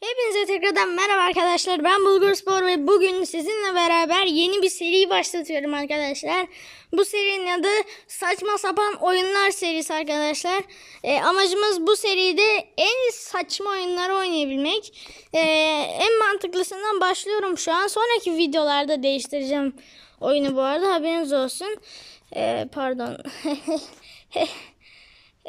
Hepinize tekrardan merhaba arkadaşlar. Ben Bulgur Spor ve bugün sizinle beraber yeni bir seri başlatıyorum arkadaşlar. Bu serinin adı Saçma Sapan Oyunlar serisi arkadaşlar. Ee, amacımız bu seride en saçma oyunları oynayabilmek. Ee, en mantıklısından başlıyorum şu an. Sonraki videolarda değiştireceğim oyunu bu arada haberiniz olsun. Ee, pardon.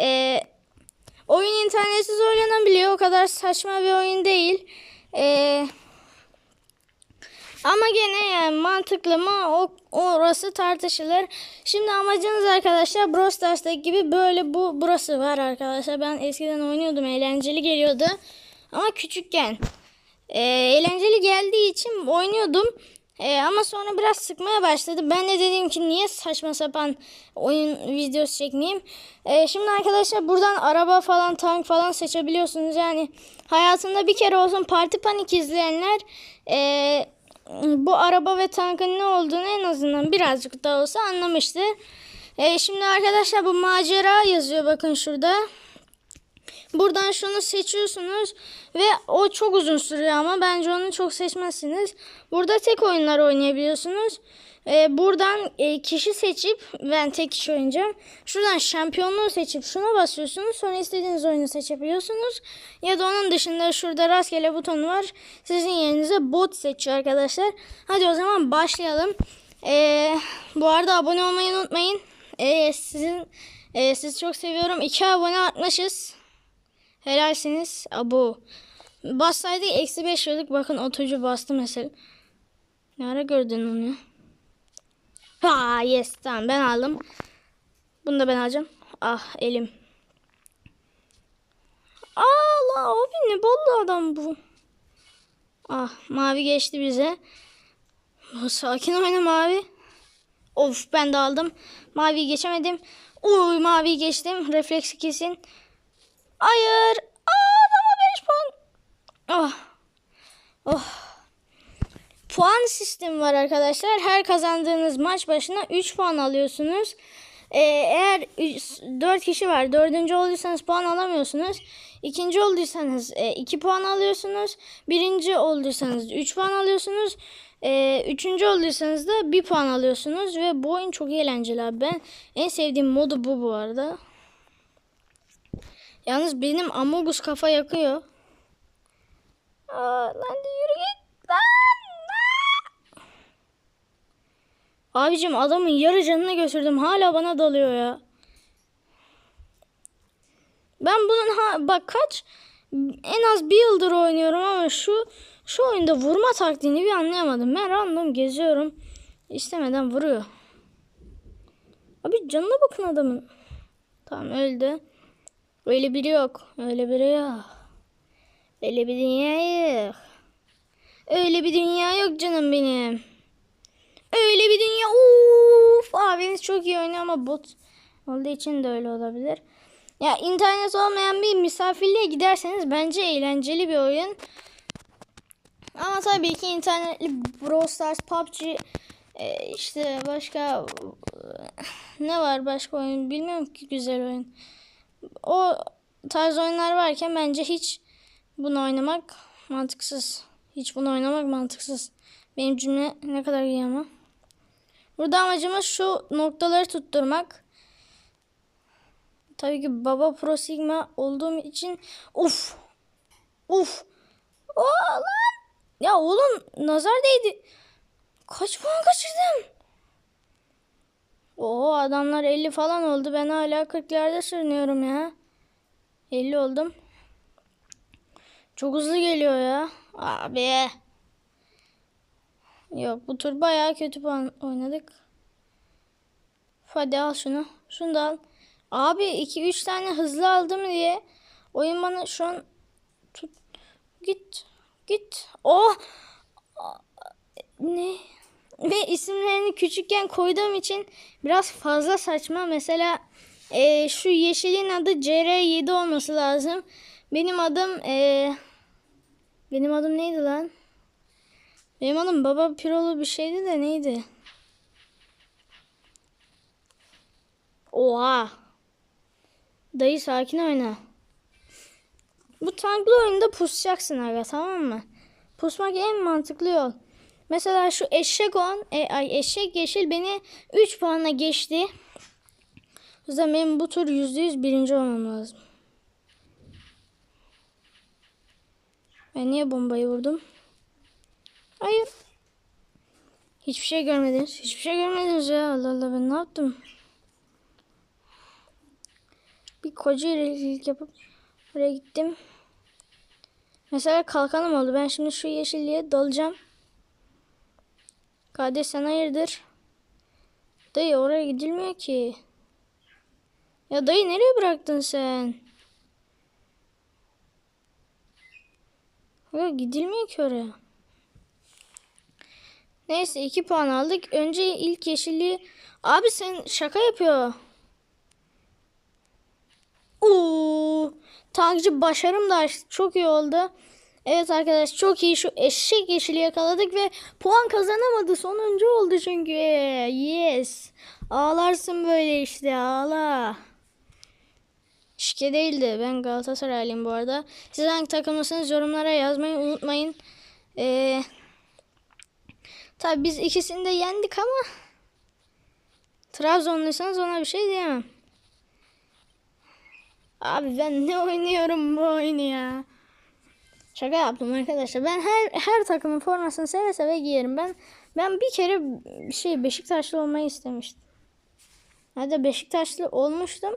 Eee... Oyun internetsiz oynanabiliyor. O kadar saçma bir oyun değil. Ee, ama gene yani mantıklı mı o, orası tartışılır. Şimdi amacınız arkadaşlar Brawl Stars'taki gibi böyle bu burası var arkadaşlar. Ben eskiden oynuyordum. Eğlenceli geliyordu. Ama küçükken. Ee, eğlenceli geldiği için oynuyordum. Ee, ama sonra biraz sıkmaya başladı. Ben de dedim ki niye saçma sapan oyun videosu çekmeyeyim. Ee, şimdi arkadaşlar buradan araba falan tank falan seçebiliyorsunuz. Yani hayatında bir kere olsun Parti Panik izleyenler ee, bu araba ve tankın ne olduğunu en azından birazcık da olsa anlamıştı. Ee, şimdi arkadaşlar bu macera yazıyor bakın şurada. Buradan şunu seçiyorsunuz ve o çok uzun sürüyor ama bence onu çok seçmezsiniz. Burada tek oyunlar oynayabiliyorsunuz. Ee, buradan e, kişi seçip ben tek kişi oynayacağım. Şuradan şampiyonluğu seçip şuna basıyorsunuz. Sonra istediğiniz oyunu seçebiliyorsunuz. Ya da onun dışında şurada rastgele buton var. Sizin yerinize bot seçiyor arkadaşlar. Hadi o zaman başlayalım. Ee, bu arada abone olmayı unutmayın. Ee, sizin e, sizi çok seviyorum. 2 abone artmışız. Helalsiniz. Abu. Bassaydık eksi 5 yıllık. Bakın otocu bastı mesela. Ne ara gördün onu ya? Ha yes tamam ben aldım. Bunu da ben alacağım. Ah elim. Allah abi ne bollu adam bu. Ah mavi geçti bize. Sakin oyna mavi. Of ben de aldım. Mavi geçemedim. Uy mavi geçtim. Refleksi kesin. Hayır. Aa, adama 5 puan. Oh. Oh. Puan sistemi var arkadaşlar. Her kazandığınız maç başına 3 puan alıyorsunuz. Ee, eğer 4 kişi var. Dördüncü olduysanız puan alamıyorsunuz. İkinci olduysanız 2 puan alıyorsunuz. Birinci olduysanız 3 puan alıyorsunuz. Ee, üçüncü olduysanız da 1 puan alıyorsunuz. Ve bu oyun çok eğlenceli abi. Ben en sevdiğim modu bu bu arada. Yalnız benim Amogus kafa yakıyor. Aa, lan yürü git. Lan. Abicim adamın yarı canını götürdüm. Hala bana dalıyor ya. Ben bunun ha bak kaç en az bir yıldır oynuyorum ama şu şu oyunda vurma taktiğini bir anlayamadım. Ben random geziyorum. İstemeden vuruyor. Abi canına bakın adamın. Tamam öldü. Öyle biri yok. Öyle biri yok. Öyle bir dünya yok. Öyle bir dünya yok canım benim. Öyle bir dünya. Uf, abiniz çok iyi oynuyor ama bot olduğu için de öyle olabilir. Ya internet olmayan bir misafirliğe giderseniz bence eğlenceli bir oyun. Ama tabii ki internetli Brawl Stars, PUBG e, işte başka ne var başka oyun bilmiyorum ki güzel oyun o tarz oyunlar varken bence hiç bunu oynamak mantıksız. Hiç bunu oynamak mantıksız. Benim cümle ne kadar iyi ama. Burada amacımız şu noktaları tutturmak. Tabii ki baba pro sigma olduğum için uf uf o lan ya oğlum nazar değdi. Kaç puan kaçırdım? Oo adamlar 50 falan oldu. Ben hala 40'larda sürünüyorum ya. 50 oldum. Çok hızlı geliyor ya. Abi. Yok bu tur bayağı kötü oynadık. Hadi al şunu. Şunu da al. Abi 2-3 tane hızlı aldım diye oyun bana şu an tut. Git. Git. Oh. Ne? Ve isimlerini küçükken koyduğum için biraz fazla saçma. Mesela e, şu yeşilin adı CR7 olması lazım. Benim adım e, benim adım neydi lan? Benim adım Baba Pirolu bir şeydi de neydi? Oha. Dayı sakin oyna. Bu tanklı oyunda pusacaksın aga tamam mı? Pusmak en mantıklı yol. Mesela şu eşek on, e, ay eşek yeşil beni 3 puanla geçti. O yüzden benim bu tur %100 birinci olmam lazım. Ben niye bombayı vurdum? Hayır. Hiçbir şey görmediniz. Hiçbir şey görmediniz ya. Allah Allah ben ne yaptım? Bir koca iyilik yapıp oraya gittim. Mesela kalkanım oldu. Ben şimdi şu yeşilliğe dalacağım. Kardeş sen hayırdır? Dayı oraya gidilmiyor ki. Ya dayı nereye bıraktın sen? Ya gidilmiyor ki oraya. Neyse 2 puan aldık. Önce ilk yeşilliği... Abi sen şaka yapıyor. Oo, tankçı başarım da. Çok iyi oldu. Evet arkadaş çok iyi şu eşek yeşili yakaladık ve puan kazanamadı. Sonuncu oldu çünkü. Yes. Ağlarsın böyle işte ağla. Şike değildi. Ben Galatasaraylıyım bu arada. Siz hangi takımlısınız yorumlara yazmayı unutmayın. Ee, tabii biz ikisini de yendik ama Trabzonluysanız ona bir şey diyemem. Abi ben ne oynuyorum bu oyunu ya. Şaka yaptım arkadaşlar. Ben her her takımın formasını seve seve giyerim. Ben ben bir kere şey Beşiktaşlı olmayı istemiştim. Hadi Beşiktaşlı olmuştum.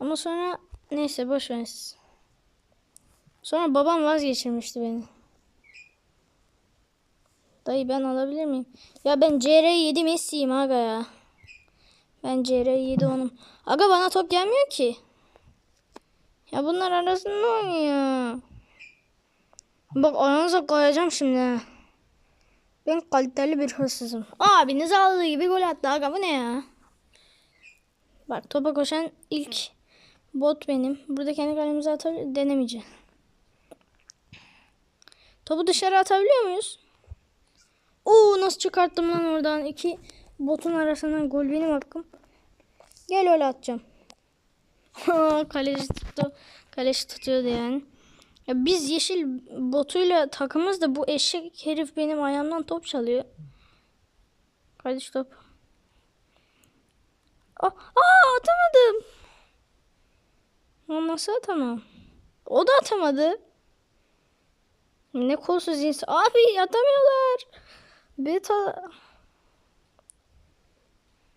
Ama sonra neyse boş verin. Sonra babam vazgeçirmişti beni. Dayı ben alabilir miyim? Ya ben CR7 Messi'yim aga ya. Ben CR7 onun. Aga bana top gelmiyor ki. Ya bunlar arasında oynuyor. Bak aranıza koyacağım şimdi. Ben kaliteli bir hırsızım. Abiniz aldığı gibi gol attı aga bu ne ya? Bak topa koşan ilk bot benim. Burada kendi kalemize atabilir denemeyeceğim. Topu dışarı atabiliyor muyuz? Oo nasıl çıkarttım lan oradan iki botun arasından gol benim hakkım. Gel öyle atacağım. Kaleci tuttu. Kaleci tutuyordu yani. Ya biz yeşil botuyla takımız da bu eşek herif benim ayağımdan top çalıyor. Kardeş top. Aa, aa atamadım. Ama nasıl atamam? O da atamadı. Ne kolsuz insan. Abi atamıyorlar. Beta.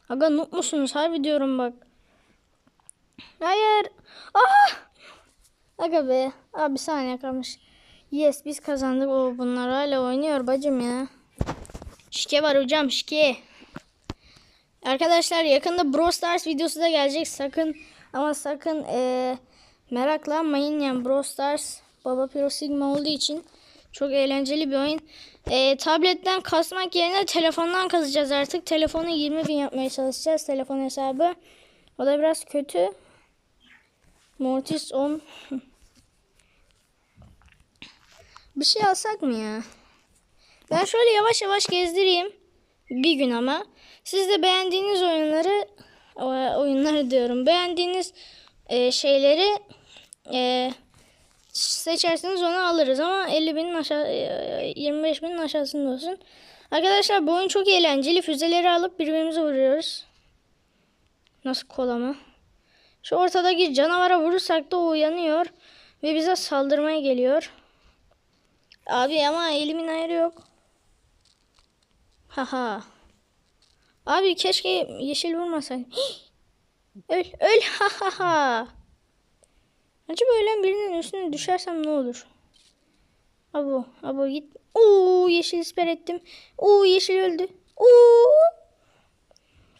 Aga noob musunuz? Harbi diyorum bak. Hayır. Ah! Aga be. Abi bir saniye kalmış. Yes biz kazandık. O bunlar hala oynuyor bacım ya. Şike var hocam şike. Arkadaşlar yakında Brawl Stars videosu da gelecek. Sakın ama sakın eee, meraklanmayın. Yani Brawl Stars Baba Pro Sigma olduğu için çok eğlenceli bir oyun. Eee, tabletten kasmak yerine telefondan kazacağız artık. Telefonu 20 bin yapmaya çalışacağız. Telefon hesabı. O da biraz kötü. Mortis 10. bir şey alsak mı ya? Ben şöyle yavaş yavaş gezdireyim. Bir gün ama. Siz de beğendiğiniz oyunları oyunları diyorum. Beğendiğiniz e, şeyleri e, seçerseniz onu alırız ama 50 binin aşağı e, 25 binin aşağısında olsun. Arkadaşlar bu oyun çok eğlenceli. Füzeleri alıp birbirimize vuruyoruz. Nasıl kola mı? Şu ortadaki canavara vurursak da o uyanıyor ve bize saldırmaya geliyor. Abi ama elimin ayarı yok. Haha. Abi keşke yeşil vurmasaydın. öl öl ha ha ha. Ölen birinin üstüne düşersem ne olur? Abo abo git. Oo yeşil siper ettim. Oo yeşil öldü. Oo.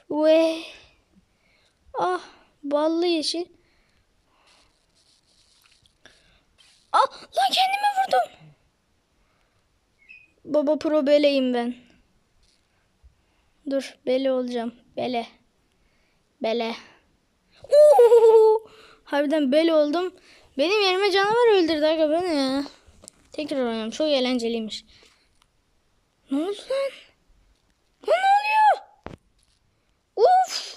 Ve ah ballı yeşil. Ah lan kendimi vurdum. Baba pro beleyim ben. Dur bele olacağım. Bele. Bele. Harbiden bele oldum. Benim yerime canavar öldürdü aga beni ya. Tekrar oynuyorum. Çok eğlenceliymiş. Ne oldu lan? Ne oluyor? Ya.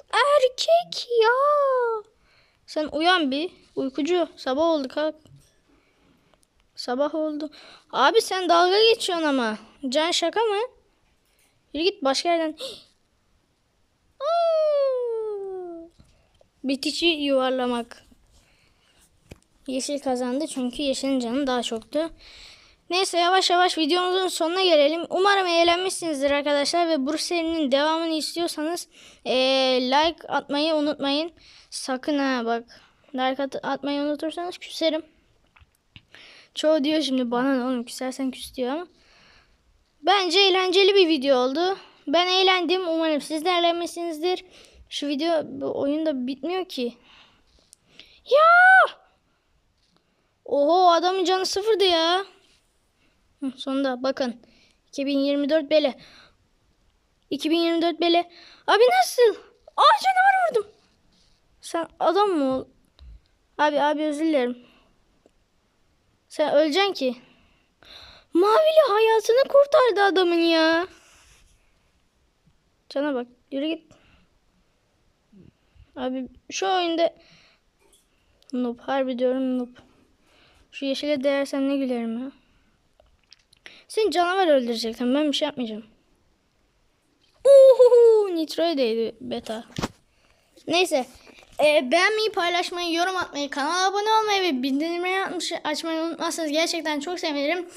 Sen uyan bir. Uykucu. Sabah oldu kalk. Sabah oldu. Abi sen dalga geçiyorsun ama. Can şaka mı? Yürü git başka yerden. Bitici yuvarlamak. Yeşil kazandı çünkü yeşilin canı daha çoktu. Neyse yavaş yavaş videomuzun sonuna gelelim. Umarım eğlenmişsinizdir arkadaşlar ve bu serinin devamını istiyorsanız eee, like atmayı unutmayın. Sakın ha bak. Like at- atmayı unutursanız küserim. Çoğu diyor şimdi bana ne oğlum küsersen küs diyor ama. Bence eğlenceli bir video oldu. Ben eğlendim. Umarım siz de eğlenmişsinizdir. Şu video bu oyun da bitmiyor ki. Ya! Oho adamın canı sıfırdı ya. Sonunda bakın. 2024 bele. 2024 bele. Abi nasıl? Aa canavar vurdum. Sen adam mı ol? Abi abi özür dilerim. Sen öleceksin ki. Mavili hayatını kurtardı adamın ya. Cana bak yürü git. Abi şu oyunda noob harbi diyorum noob. Şu yeşile değersem ne gülerim ya. Seni canavar öldürecektim ben bir şey yapmayacağım. Uhuhu Nitro'ya değdi beta. Neyse. Ee, beğenmeyi, paylaşmayı, yorum atmayı, kanala abone olmayı ve bildirimleri açmayı unutmazsanız gerçekten çok sevinirim.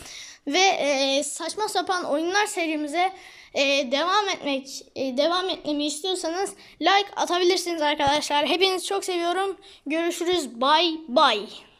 Ve e, saçma sapan oyunlar serimize e, devam etmek e, devam etmemi istiyorsanız like atabilirsiniz arkadaşlar. Hepinizi çok seviyorum. Görüşürüz. Bye bye.